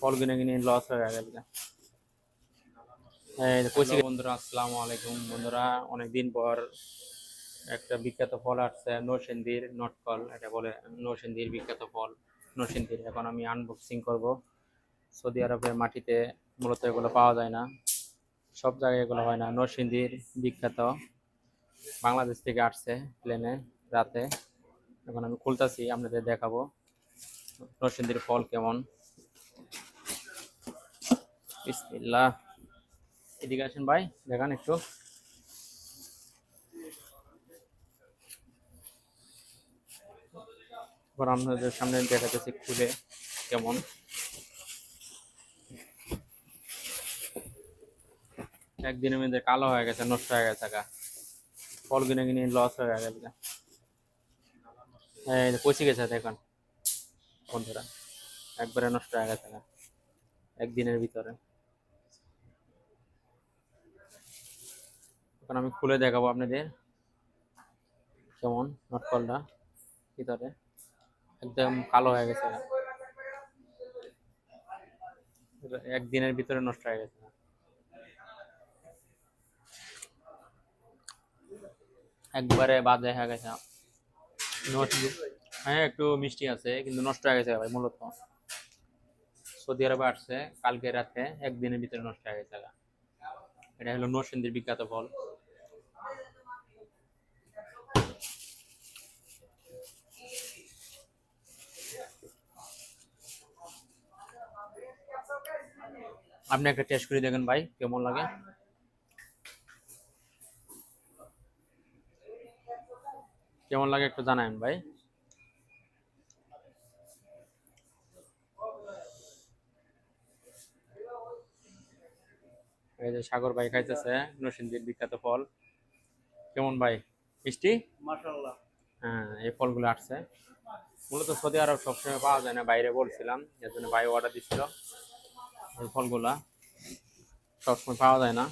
ফল কিনে কিনে লস হয়ে গেল বন্ধুরা, আসসালামু আলাইকুম। বন্ধুরা, অনেকদিন পর একটা বিখ্যাত ফল আসছে, নরসিংদীর নটকল এটা বলে নরসিংদীর বিখ্যাত ফল। নরসিংদীর, এখন আমি আনবক্সিং করব। সৌদি আরবের মাটিতে মূলত এগুলো পাওয়া যায় না। সব জায়গায় এগুলো হয় না। নরসিংদীর বিখ্যাত বাংলাদেশ থেকে আসছে প্লেনে রাতে। এখন আমি খুলতাছি, আপনাদের দেখাবো। নরসিংদীর ফল কেমন। বিসমিল্লাহ। এদিকে আসেন ভাই, দেখান একটু। আপনাদের সামনে দেখাতেছি খুলে কেমন। একদিনের মধ্যে কালো হয়ে গেছে, নষ্ট হয়ে গেছে ফল কিনে কিনে লস হয়ে গেছে পচে গেছে দেখুন, বন্ধুরা। একবারে নষ্ট হয়ে গেছে একদিনের ভিতরে। এখন আমি খুলে দেখাবো আপনাদের। কেমন? নটকলটা ভিতরে। একদম কালো হয়ে গেছে। একদিনের ভিতরে নষ্ট হয়ে গেছে। একবারে বাজে হয়ে গেছে। হ্যাঁ একটু মিষ্টি আছে, কিন্তু নষ্ট হয়ে গেছে ভাই, মূলত। সৌদি আরবে আসছে, কালকে রাতে একদিনের ভিতরে নষ্ট হয়ে গেছে। এটা হলো নরসিংদীর বিখ্যাত ফল। আপনি একটা টেস্ট করে দেখেন ভাই কেমন লাগে? কেমন লাগে একটু জানাবেন ভাই। এই যে সাগর ভাই খাইতেছে নরসিংদীর বিখ্যাত ফল। কেমন ভাই? মিষ্টি? মাশাআল্লাহ। হ্যাঁ এই ফলগুলো আসছে। মূলত সৌদি আরব সবসময় পাওয়া যায় না বাইরে বলছিলাম এর জন্য ভাই অর্ডার দিচ্ছিল এই ফলগুলা সবসময় পাওয়া যায় না।